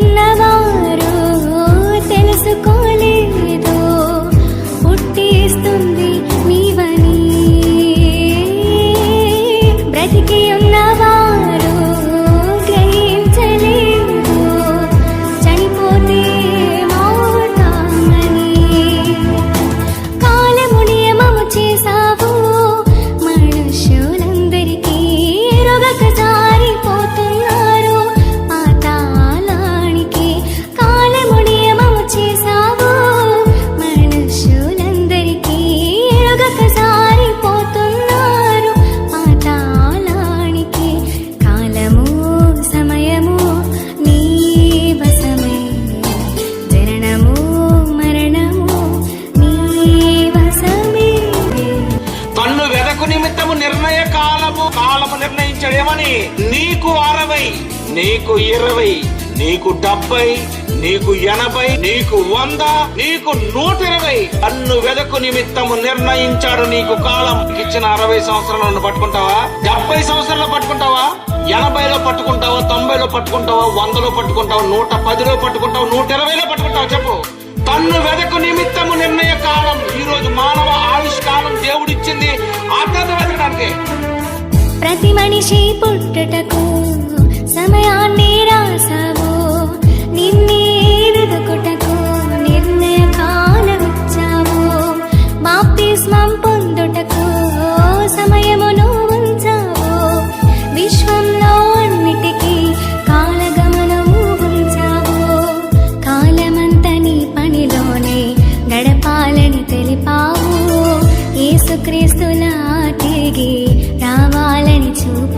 tonight. కాలము ఏమని నీకు అరవై నీకు ఇరవై నీకు డెబ్బై నీకు ఎనభై నీకు వంద నీకు నూట ఇరవై. అన్ను వెదకు నిమిత్తము నిర్ణయించాడు నీకు కాలం. ఇచ్చిన అరవై సంవత్సరాలను పట్టుకుంటావా? డెబ్బై సంవత్సరాలు పట్టుకుంటావా? ఎనభైలో పట్టుకుంటావా? తొంభైలో పట్టుకుంటావా? వందలో పట్టుకుంటావా? నూట పదిలో పట్టుకుంటావా? నూట ఇరవైలో పట్టుకుంటావా? చెప్పు. తన్ను వెదకు నిమిత్తం మనిషి పుట్టటకు సమయాన్ని తిరిగి రావాలని చూప